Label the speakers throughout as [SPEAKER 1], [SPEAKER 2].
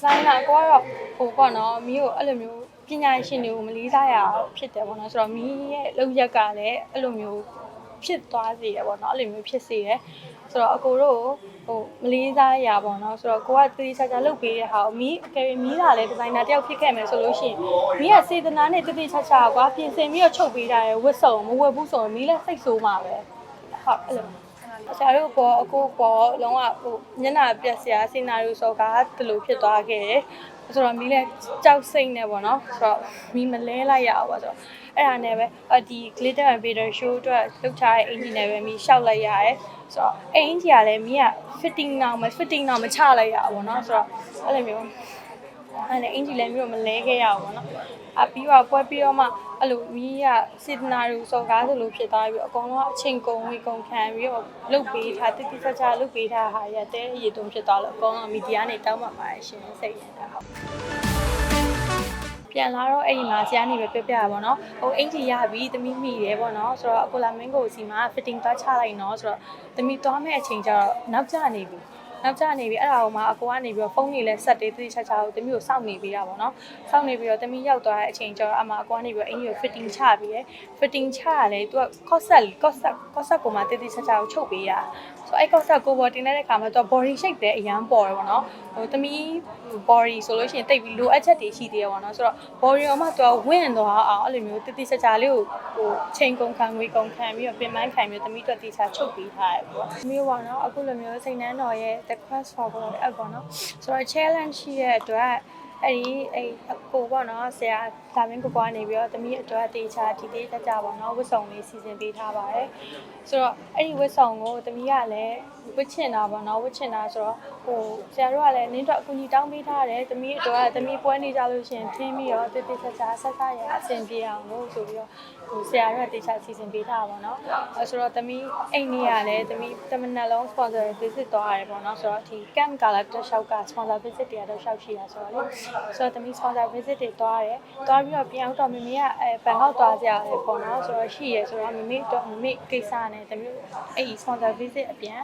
[SPEAKER 1] ဆိုင်နာကိုကတော့ဟိုပေါ့နော်မီးကိုအဲ့လိုမျိုးပညာရှင်တွေကိုမလေးစားရအောင်ဖြစ်တယ်ပေါ့နော်ဆိုတော့မီးရဲ့လောက်ရက်ကလည်းအဲ့လိုမျိုးဖြစ်သွားစေတယ်ပေါ့နော်အဲ့လိုမျိုးဖြစ်စေတယ်ဆိုတော့အကိုတို့ဟိုမလေးစားရပါတော့ဆိုတော့ကိုကသတိချာချာလုပ်ပေးတဲ့ဟာကိုမီးအကယ်၍မီးလာလဲဒီဇိုင်နာတယောက်ဖြစ်ခဲ့မယ်ဆိုလို့ရှိရင်မီးကစေတနာနဲ့တတိချာချာကွာပြင်ဆင်ပြီးတော့ချုပ်ပေးတာရယ်ဝတ်စုံမဝတ်ဘူးဆိုရင်မီးလည်းစိတ်ဆိုးမှာပဲဟုတ်အဲ့လို ဆရာတို့ပေါ်အခုပေါ်လုံးဝဟိုမျက်နှာပြက်စရာစီနာရီဆိုကဒီလိုဖြစ်သွားခဲ့တယ်ဆိုတော့မီးလည်းကြောက်စိတ်နဲ့ပေါ့နော်ဆိုတော့မီးမလဲလိုက်ရအောင်ပါဆိုတော့အဲ့ဒါနဲ့ပဲအဒီ glitter and glitter show အတွက်လုပ်ထားတဲ့အင်ဂျီနဲ့ပဲမီးရှောက်လိုက်ရတယ်ဆိုတော့အဲ့အင်ဂျီကလည်းမီးက fitting တော့မ fitting တော့မချလိုက်ရဘူးပေါ့နော်ဆိုတော့အဲ့လိုမျိုး အဲ့နဲ့အင်ဂျီလည်းမျိုးမလဲခဲ့ရဘူးပေါ့နော်အပြီးတော့ပွဲပြီးတော့မှအဲ့လိုမီးကစေတနာရီစော်ကားဆိုလို့ဖြစ်သွားပြီးအကောင်လုံးအချိန်ကုန်ဝေကုန်ခံပြီးတော့လုတ်ပေးထားတိတိကျကျလုတ်ပေးထားဟာရတဲ့အရေးတုံးဖြစ်သွားလို့အကောင်လုံးမီဒီယာနဲ့တောင်းပန်ပါတယ်ရှင်စိတ်ရတာဟုတ်ပြန်လာတော့အဲ့ဒီမှာဆရာနေပဲပြပြရပါတော့ဟိုအင်ဂျီရပြီသမီးမိတယ်ပေါ့နော်ဆိုတော့အကိုလာမင်းကိုစီမှာ fitting သွားချလိုက်နော်ဆိုတော့သမီးသွားမဲ့အချိန်ကျတော့နောက်ကျနေပြီ နောက်ကျနေပြီအဲ့ဒါကိုမှအကိုကနေပြီးတော့ဖုန်းနေလဲဆက်တေးတိတိကျကျကိုတမီးကိုစောင့်နေပေးတာပေါ့နော်စောင့်နေပြီးတော့တမီးရောက်သွားတဲ့အချိန်ကျတော့အမအကိုကနေပြီးတော့အင်ကြီးကို fitting ချပြီးရယ် fitting ချရလဲသူက corset corset corset ကိုမှတိတိကျကျကိုချုပ်ပေးရဆိုအဲ့ corset ကိုပေါ်တင်လိုက်တဲ့ခါမှာသူက body shape တဲ့အရန်ပေါ်တယ်ပေါ့နော်ဟိုတမီး body ဆိုလို့ရှိရင်တိတ်ပြီးလိုအပ်ချက်တွေရှိသေးတယ်ပေါ့နော်ဆိုတော့ body ရောမှသူကဝင့်သွားအောင်အဲ့လိုမျိုးတိတိကျကျလေးကိုဟိုချိန်ကုန်ခံငွေကုန်ခံပြီးတော့ပြင်ပန်းခံပြီးတော့တမီးတို့တိကျချုပ်ပေးထားတယ်ပေါ့မျိုးပေါ့နော်အခုလိုမျိုးစိတ်နှမ်းတော်ရဲ့ the quest for ပေါ့လေအပေါ့နော်ဆိုတော့ challenge ရှိတဲ့အတွက် အဲ့ဒီအဲ့အကိုပေါ့နော်ဆရာဒါမင်းကိုကွာနေပြီးတော့တမီးအတွက်တေချာဒီတေးကြကြပေါ့နော်ဝတ်စုံလေးစီစဉ်ပေးထားပါတယ်ဆိုတော့အဲ့ဒီဝတ်စုံကိုတမီးကလည်းဝတ်ချင်တာပေါ့နော်ဝတ်ချင်တာဆိုတော့ဟိုဆရာတို့ကလည်းနင်းတော့အကူကြီးတောင်းပေးထားတယ်တမီးအတွက်ကတမီးပွဲနေကြလို့ရှရင်ထင်းပြီးတော့တေးတေးချာချာဆက်ဆက်ရအဆင်ပြေအောင်လို့ဆိုပြီးတော့ဟိုဆရာတို့ကတေချာစီစဉ်ပေးထားတာပေါ့နော်အဲဆိုတော့တမီးအိမ်နေရလဲတမီးတမနက်လုံး sponsor visit သွားရတယ်ပေါ့နော်ဆိုတော့ဒီ camp ကလည်းတစ်လျှောက်က sponsor visit တွေကတော့ရှောက်ရှိတာဆိုတော့လေဆိုတော့တမီး sponsor visit တွေသွားရတယ်သွားပြီးတော့ပြန်တော့မမေကအဲဘန်ကောက်သွားကြရတယ်ပေါ့နော်ဆိုတော့ရှိရဆိုတော့မမေတော့မမေကိစ္စနဲ့တမီးအဲ့ဒီ sponsor visit အပြန်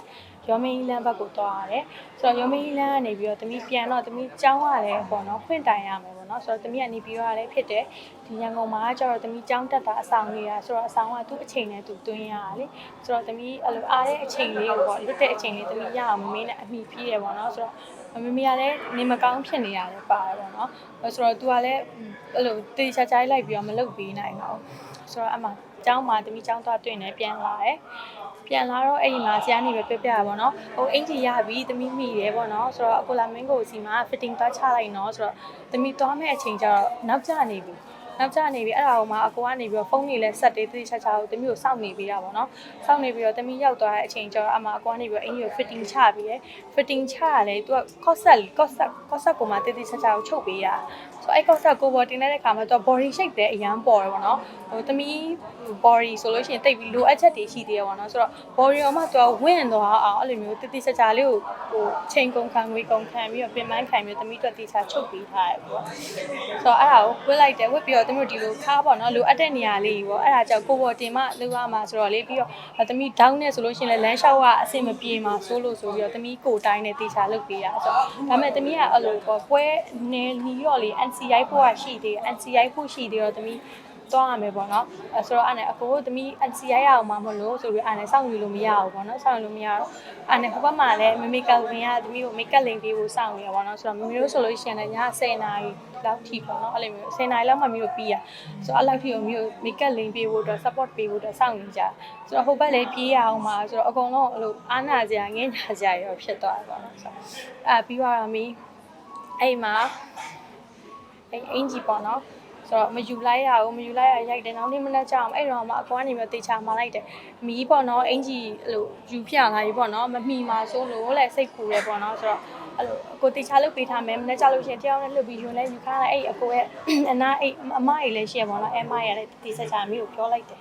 [SPEAKER 1] ရောမင်းလမ်းဘက်ကိုသွားရတယ်ဆိုတော့ရောမင်းလမ်းကနေပြီးတော့တမီးပြန်တော့တမီးကြောင်းရတယ်ပေါ့နော်ဖွင့်တိုင်ရမယ်ပေါ့နော်ဆိုတော့တမီးကနေပြီးတော့လည်းဖြစ်တယ်ဒီရန်ကုန်မှာကျတော့တမီးကြောင်းတက်တာအဆောင်နေတာဆိုတော့အဆောင်ကသူ့အချိန်နဲ့သူတွင်းရတာလေဆိုတော့တမီးအဲ့လိုအားတဲ့အချိန်လေးကိုပေါ့လွတ်တဲ့အချိန်လေးတမီးရအောင်မမေနဲ့အမိပြည့်ရပေါ့နော်ဆိုတော့မမေကလည်းနေမကောင်းဖြစ်နေရတယ်ပါတယ်ပေါ့နော်ဆိုတော့ तू ကလည်းအဲ့လိုတေချာချာလိုက်ပြီးတော့မလုပ်ပေးနိုင်တော့ဆိုတော့အမှကျောင်းမှာတမီးကျောင်းသွားတွေ့နေပြန်လာတယ် ပြန်လာတော့အဲ့ဒီမှာဆရာနေပဲပြပြရပါတော့ဟိုအင်ဂျီရပြီတမီးမိတယ်ပေါ့နော်ဆိုတော့အကိုလာမင်းကိုစီမှာ fitting သွားချလိုက်နော်ဆိုတော့တမီးသွားမဲ့အချိန်ကျတော့နောက်ကျနေပြီ နောက်ကျနေပြီအဲ့ဒါကိုမှအကိုကနေပြီးတော့ဖုန်းနေလဲဆက်တေးတိတိကျကျကိုတမီးကိုစောင့်နေပေးတာပေါ့နော်စောင့်နေပြီးတော့တမီးရောက်သွားတဲ့အချိန်ကျတော့အမအကိုကနေပြီးတော့အင်ကြီးကို fitting ချပြီးရယ် fitting ချရလဲသူက corset corset corset ကိုမှတိတိကျကျကိုချုပ်ပေးရဆိုအဲ့ corset ကိုပေါ်တင်လိုက်တဲ့ခါမှာသူက body shape တဲ့အရန်ပေါ်တယ်ပေါ့နော်ဟိုတမီး body ဆိုလို့ရှိရင်တိတ်ပြီးလိုအပ်ချက်တွေရှိသေးတယ်ပေါ့နော်ဆိုတော့ body ရောမှသူကဝင့်သွားအောင်အဲ့လိုမျိုးတိတိကျကျလေးကိုဟိုချိန်ကုန်ခံငွေကုန်ခံပြီးတော့ပြင်ပန်းခံပြီးတော့တမီးတို့တိကျချုပ်ပေးထားတယ်ပေါ့ဆိုတော့အဲ့ဒါကိုဝစ်လိုက်တယ်ဝစ်ပြီးတော့တမီးတို့ဒီလိုခါပေါ့နော်လိုအပ်တဲ့နေရာလေးကြီးပေါ့အဲ့ဒါကြောင့်ကိုပေါ်တင်မှလောက်ရမှာဆိုတော့လေပြီးတော့တမီး down နဲ့ဆိုလို့ရှိရင်လည်းလမ်းလျှောက်ကအဆင်မပြေမှာဆိုလို့ဆိုပြီးတော့တမီးကိုတိုင်းနဲ့တေချာလုပ်ပေးရဆိုတော့ဒါမဲ့တမီးကအဲ့လိုပေါ့ပွဲနေနီရော့လေး NCI ဖို့ကရှိသေးတယ် NCI ဖို့ရှိသေးတော့တမီး သွားရမယ်ပေါ့နော်အဲဆိုတော့အဲ့နဲ့အကိုတို့သမီး NCI ရအောင်မမလို့ဆိုပြီးအဲ့နဲ့စောင့်ယူလို့မရဘူးပေါ့နော်စောင့်ယူလို့မရတော့အဲ့နဲ့ဟိုဘက်မှာလည်းမမေကဝင်ကသမီးကိုမိတ်ကပ်လိန်ပေးဖို့စောင့်နေရပေါ့နော်ဆိုတော့မမေတို့ဆိုလို့ရှိရင်လည်းည10နာရီလောက်ထိပေါ့နော်အဲ့လိုမျိုး10နာရီလောက်မှမျိုးပြီးရဆိုတော့အဲ့လောက်ထိကိုမျိုးမိတ်ကပ်လိန်ပေးဖို့အတွက် support ပေးဖို့အတွက်စောင့်နေကြဆိုတော့ဟိုဘက်လည်းပြေးရအောင်ပါဆိုတော့အကုန်လုံးအဲ့လိုအားနာစရာငဲ့ညာစရာရောဖြစ်သွားတယ်ပေါ့နော်ဆိုတော့အဲ့ပြီးတော့မီးအဲ့မှာအဲ့အင်ဂျီပေါ့နော် ဆိုတော့မယူလိုက်ရဘူးမယူလိုက်ရရိုက်တယ်နောက်နေ့မနေ့ကျအောင်အဲ့တော့မှအကွာနေမျိုးတေချာမှလိုက်တယ်မီးပေါ့နော်အင်ဂျီအဲ့လိုယူပြလာပြီပေါ့နော်မမီမှာဆိုလို့လဲစိတ်ပူတယ်ပေါ့နော်ဆိုတော့အဲ့လိုကိုတေချာလုပ်ပေးထားမယ်မနေ့ကျလို့ရှိရင်တယောက်နဲ့လှုပ်ပြီးယူလဲယူခါလိုက်အဲ့အကိုရဲ့အနာအဲ့အမကြီးလည်းရှိရပေါ့နော်အမကြီးလည်းတေချာချာမီးကိုပြောလိုက်တယ်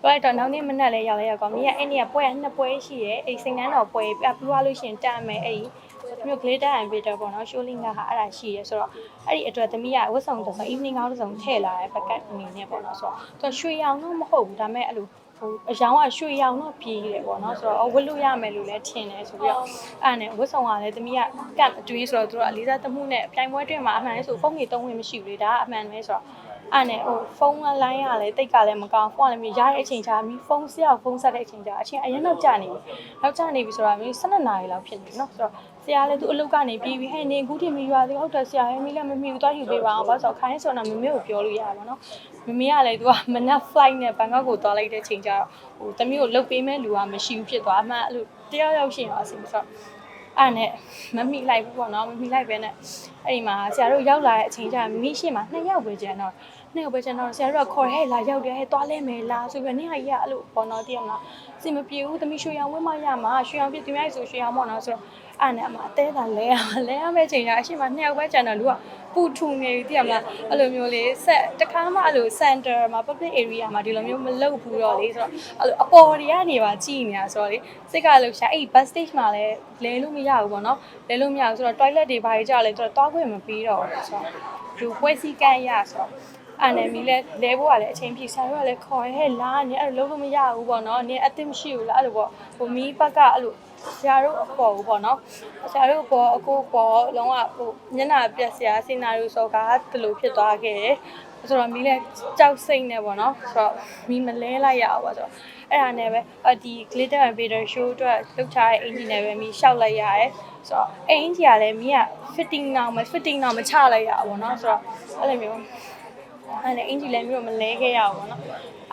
[SPEAKER 1] ပြောလိုက်တော့နောက်နေ့မနက်လည်းရောက်လဲရောက်ကောမီးကအဲ့နေ့ကပွဲကနှစ်ပွဲရှိရဲအဲ့စိန်နှန်းတော်ပွဲပြပြီးသွားလို့ရှိရင်တတ်မယ်အဲ့ မျိုး glitter and glitter ပေါ့နော် showing ကဟာအဲ့ဒါရှိရဲဆိုတော့အဲ့ဒီအတွက်သမီးကဝတ်ဆောင်တစ်စုံ evening gown တစ်စုံထည့်လာတဲ့ packet အနေနဲ့ပေါ့နော်ဆိုတော့သူရွှေရောင်တော့မဟုတ်ဘူးဒါပေမဲ့အဲ့လိုဟိုအယောင်ကရွှေရောင်တော့ပြေးတယ်ပေါ့နော်ဆိုတော့အဝတ်လို့ရမယ်လို့လည်းထင်တယ်ဆိုပြီးတော့အဲ့နဲ့ဝတ်ဆောင်ကလည်းတမီးကကတ်အတွင်းဆိုတော့သူတို့ကအလေးစားသမှုနဲ့ပြိုင်ပွဲတွင်မှာအမှန်လဲဆိုဖုန်းကြီးသုံးဝင်မရှိဘူးလေဒါကအမှန်ပဲဆိုတော့ အဲ့နဲ့ဟိုဖုန်းလိုင်းကလည်းတိတ်ကလည်းမကောင်းဖုန်းကလည်းမရတဲ့အချိန်ကြာမီဖုန်းဆရာဖုန်းဆက်တဲ့အချိန်ကြာအချိန်အရင်တော့ကြာနေပြီနောက်ကြာနေပြီဆိုတော့မီ12နာရီလောက်ဖြစ်နေပြီနော်ဆိုတော့ဆရာလည်းသူအလုပ်ကနေပြီးပြီးဟဲ့နေအခုထိမရွာသေးဟုတ်တယ်ဆရာရဲ့မိလည်းမမိဘူးသွားယူပေးပါအောင်ဘာလို့ဆိုတော့ခိုင်းဆိုတော့မမေကိုပြောလို့ရပါဘောနော်မမေကလည်းသူကမနက် flight နဲ့ဘန်ကောက်ကိုသွားလိုက်တဲ့ချိန်ကျတော့ဟိုတမီးကိုလုတ်ပေးမဲ့လူကမရှိဘူးဖြစ်သွားအမှန်အဲ့လိုတယောက်ယောက်ရှင်ရောအစီဆိုတော့ အဲ့နဲ့မမိလိုက်ဘူးပေါ့နော်မမိလိုက်ပဲနဲ့အဲ့ဒီမှာဆရာတို့ရောက်လာတဲ့အချိန်ကျမမိရှင်းမှာနှစ်ယောက်ပဲကျန်တော့ နှစ်ယောက်ပဲကျန်တော့ဆရာတို့ကခေါ်ဟဲ့လာရောက်တယ်ဟဲ့သွားလဲမယ်လားဆိုပြီးနေဟာကြီးကအဲ့လိုပေါ့နော်တည်ရမလားစင်မပြေဘူးတမီးရွှေရောင်ဝင်းမရမှာရွှေရောင်ပြသူများဆိုရွှေရောင်ပေါ့နော်ဆိုတော့အဲ့နဲ့အမအသေးတာလဲရမှာလဲရမယ့်ချိန်ကျအရှိမနှစ်ယောက်ပဲကျန်တော့လူကပူထူနေပြီတည်ရမလားအဲ့လိုမျိုးလေးဆက်တခါမှအဲ့လို center မှာ public area မှာဒီလိုမျိုးမလုပ်ဘူးတော့လေဆိုတော့အဲ့လိုအပေါ်တွေကနေပါကြည်နေတာဆိုတော့လေစိတ်ကလှုပ်ရှားအဲ့ bus stage မှာလည်းလဲလို့မရဘူးပေါ့နော်လဲလို့မရဘူးဆိုတော့ toilet တွေဘာတွေကြာလဲဆိုတော့တောက်ခွင့်မပြီးတော့ဘူးဆိုတော့ဒီပွဲစည်းကမ်းရဆိုတော့ အဲ့နဲ့မီလဲလဲဖို့ကလည်းအချိန်ပြည့်ဆရာတို့ကလည်းခေါ်ရဲလာနေအဲ့လိုလုံးလို့မရဘူးပေါ့နော်နင်အသိမရှိဘူးလားအဲ့လိုပေါ့ဟိုမီးဘက်ကအဲ့လိုဆရာတို့အပေါ်ဘူးပေါ့နော်ဆရာတို့အပေါ်အကိုပေါ်လုံးဝဟိုညနာပြက်ဆရာစီနာရီဆိုကဒီလိုဖြစ်သွားခဲ့တယ်ဆိုတော့မီးလဲကြောက်စိတ်နေပေါ့နော်ဆိုတော့မီးမလဲလိုက်ရအောင်ပါဆိုတော့အဲ့ဒါနဲ့ပဲအဒီ glitter and glitter show အတွက်လုပ်ထားတဲ့အင်ဂျင်နဲ့ပဲမီးရှောက်လိုက်ရတယ်ဆိုတော့အဲ့အင်ဂျင်ကလည်းမီးက fitting တော့မ fitting တော့မချလိုက်ရအောင်ပေါ့နော်ဆိုတော့အဲ့လိုမျိုး အဲ့နဲ့အင်ဂျီလည်းမျိုးမလဲခဲ့ရအောင်ပေါ့နော်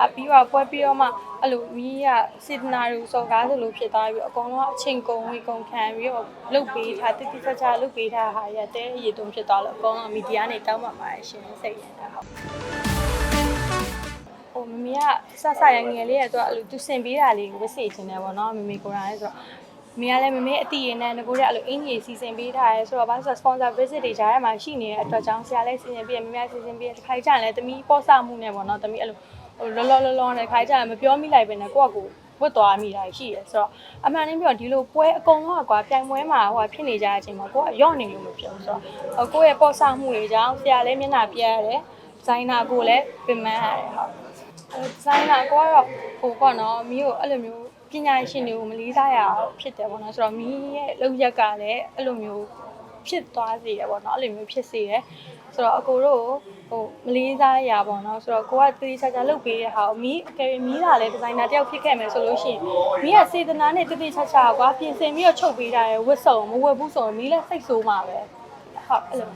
[SPEAKER 1] အပြီးတော့ပွဲပြီးတော့မှအဲ့လိုမီးကစေတနာလူစော်ကားသလိုဖြစ်သွားပြီးအကုန်လုံးအချိန်ကုန်ဝေကုန်ခံပြီးတော့လုတ်ပေးထားတိတိကျကျလုတ်ပေးထားဟာရတဲ့အရေးတုံးဖြစ်သွားလို့အကုန်လုံးမီဒီယာနေတောင်းပန်ပါတယ်ရှင်စိတ်ရတာဟုတ်ဟိုမမေကဆဆရငယ်လေးရတော့အဲ့လိုသူစင်ပေးတာလေးကိုဝစ်စေချင်တယ်ပေါ့နော်မမေကိုယ်တိုင်ဆိုတော့ မင်းကလည်းမမေအတီးရင်နဲ့ငကိုတဲ့အဲ့လိုအင်ကြီးစီစဉ်ပေးထားရဲဆိုတော့ဘာလို့ဆို sponsor visit တွေကြားထဲမှာရှိနေတဲ့အတွက်ကြောင့်ဆရာလည်းစီစဉ်ပေးရမင်းများစီစဉ်ပေးရတစ်ခါကြရင်လည်းတမီးပေါ့ဆမှုနဲ့ပေါ့နော်တမီးအဲ့လိုဟိုလောလောလောလောနဲ့ခါကြရင်မပြောမိလိုက်ပဲနဲ့ကိုယ့်ကိုဝတ်သွားမိတာရှိရဆိုတော့အမှန်တမ်းပြောဒီလိုပွဲအကုန်လုံးကွာပြိုင်ပွဲမှာဟိုဖြစ်နေကြတဲ့အချိန်မှာကိုကရော့နေလို့မဖြစ်ဘူးဆိုတော့ကိုယ့်ရဲ့ပေါ့ဆမှုတွေကြောင့်ဆရာလည်းမျက်နှာပြရတယ်ဒီဇိုင်နာကိုလည်းပြင်ပန်းရတယ်ဟုတ်ဒီဇိုင်နာကိုကတော့ဟိုပေါ့နော်မီးကိုအဲ့လိုမျိုး ပညာရှင်တွေကိုမလေးစားရအောင်ဖြစ်တယ်ပေါ့နော်ဆိုတော့မီးရဲ့လောက်ရက်ကလည်းအဲ့လိုမျိုးဖြစ်သွားစေတယ်ပေါ့နော်အဲ့လိုမျိုးဖြစ်စေတယ်ဆိုတော့အကိုတို့ဟိုမလေးစားရပေါ့နော်ဆိုတော့ကိုကတတိချာချာလုပ်ပေးတဲ့ဟာကိုမီးအကယ်၍မီးလာလဲဒီဇိုင်နာတယောက်ဖြစ်ခဲ့မယ်ဆိုလို့ရှိရင်မီးကစေတနာနဲ့တတိချာချာကွာပြင်ဆင်ပြီးတော့ချုပ်ပေးတာရယ်ဝတ်စုံမဝတ်ဘူးဆိုရင်မီးလည်းစိတ်ဆိုးမှာပဲဟုတ်အဲ့လို